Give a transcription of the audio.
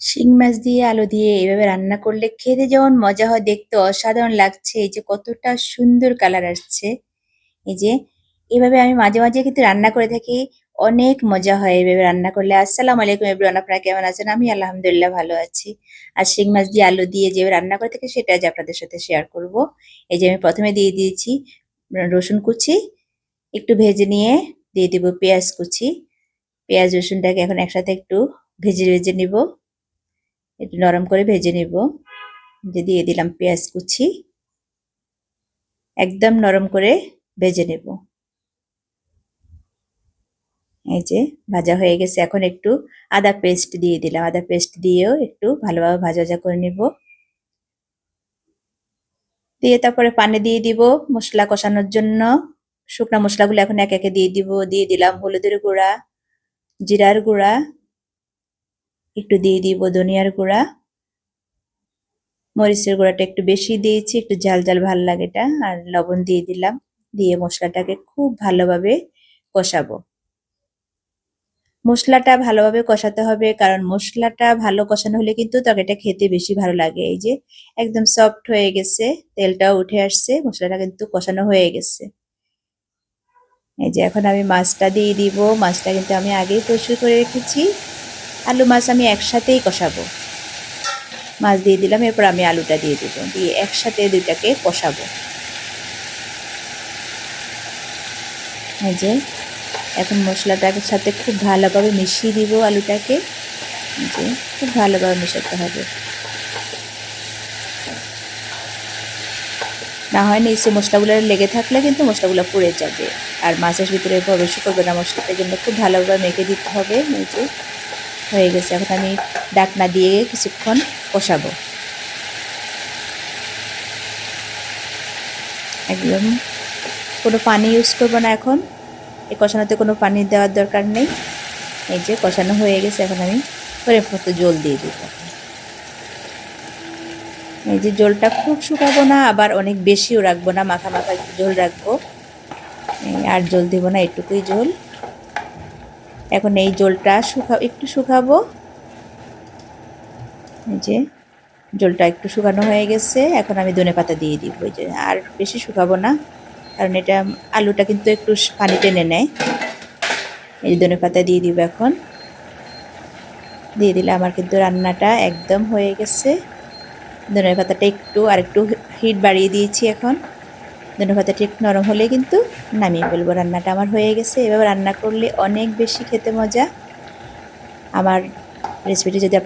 শিং মাছ দিয়ে আলু দিয়ে এভাবে রান্না করলে খেতে যেমন মজা হয় দেখতে অসাধারণ লাগছে। এই যে কতটা সুন্দর কালার আসছে। এই যে এভাবে আমি মাঝে মাঝে কিন্তু রান্না করে থাকি, অনেক মজা হয় এভাবে রান্না করলে। আসসালামু আলাইকুম এভরিওয়ান, আপনারা কেমন আছেন? আমি আলহামদুলিল্লাহ ভালো আছি। আর শিং মাছ দিয়ে আলু দিয়ে যেভাবে রান্না করে থাকি, সেটা আজ আপনাদের সাথে শেয়ার করব। এই যে আমি প্রথমে দিয়ে দিয়েছি রসুন কুচি, একটু ভেজে নিয়ে দিয়ে দিব পেঁয়াজ কুচি। পেঁয়াজ রসুনটাকে এখন একসাথে একটু ভেজে ভেজে নিব। একটু নরম করে ভেজে নিব। যে দিয়ে দিলাম পেঁয়াজ কুচি। একদম নরম করে ভেজে নেব। এই যে ভাজা হয়ে গেছে। এখন একটু আদা পেস্ট দিয়ে দিলাম। আদা পেস্ট দিয়েও একটু ভালোভাবে ভাজা ভাজা করে নিব। দিয়ে তারপরে পানি দিয়ে দিব মশলা কষানোর জন্য। শুকনা মশলাগুলো এখন এক একে দিয়ে দিব। দিয়ে দিলাম হলুদের গুঁড়া, জিরার গুঁড়া একটু দিয়ে দিব ধনিয়ার গুঁড়া। মরিচের গুঁড়াটা একটু বেশি দিয়েছি, একটু ঝাল ঝাল ভালো লাগে এটা। আর লবণ দিয়ে দিলাম, দিয়ে মশলাটাকে খুব ভালোভাবে কষাবো। মশলাটা ভালোভাবে কষাতে হবে, কারণ মশলাটা ভালো কষানো হলে কিন্তু তরকারিটা খেতে বেশি ভালো লাগে। এই যে একদম সফট হয়ে গেছে, তেলটাও উঠে আসছে, মশলাটা কিন্তু কষানো হয়ে গেছে। এই যে এখন আমি মাছটা দিয়ে দিব, মাছটা কিন্তু আমি আগেই প্রস্তুত করে রেখেছি। আলু মাছ আমি একসাথেই কষাবো। মাছ দিয়ে দিলাম, এরপর আমি আলুটা দিয়ে দেবো। দিয়ে একসাথে দুইটাকে কষাবো। এই যে, এখন মশলাটার সাথে খুব ভালোভাবে মিশিয়ে দিব আলুটাকে। যে, খুব ভালোভাবে মেশাতে হবে। না হয় নিচে মশলাগুলো লেগে থাকলে কিন্তু মশলাগুলো পুড়ে যাবে। আর মাছের ভিতরে প্রবেশ করবে না। মশলাটার জন্য খুব ভালোভাবে মেখে দিতে হবে। যে হয়ে গেছে। এখন আমি ডাকনা দিয়ে কিছুক্ষণ কষাবো। একদম কোনো পানি ইউজ করব না এখন। এই কষানোতে কোনো পানি দেওয়ার দরকার নেই। এই যে কষানো হয়ে গেছে, এখন আমি পরে মতো জল দিয়ে দিব। এই যে জলটা খুব শুকাবো না, আবার অনেক বেশিও রাখব না, মাখা মাখা জল রাখব। আর জল দেব না, এটুকুই জল। এখন এই জলটা শুকা একটু শুকাবো। এই যে, জলটা একটু শুকানো হয়ে গেছে। এখন আমি ধনে পাতা দিয়ে দিব। ওই যে, আর বেশি শুকাবো না, কারণ এটা আলুটা কিন্তু একটু পানি টেনে নেয়। এই ধনে পাতা দিয়ে দিব এখন। দিয়ে দিলে আমার কিন্তু রান্নাটা একদম হয়ে গেছে। ধনে পাতাটা একটু আর একটু হিট বাড়িয়ে দিয়েছি এখন। ধনে ঠিক নরম হলে কিন্তু নামিয়ে ফেলব রান্নাটা। আমার হয়ে গেছে, এভাবে রান্না করলে অনেক বেশি খেতে মজা। আমার রেসিপিটি যদি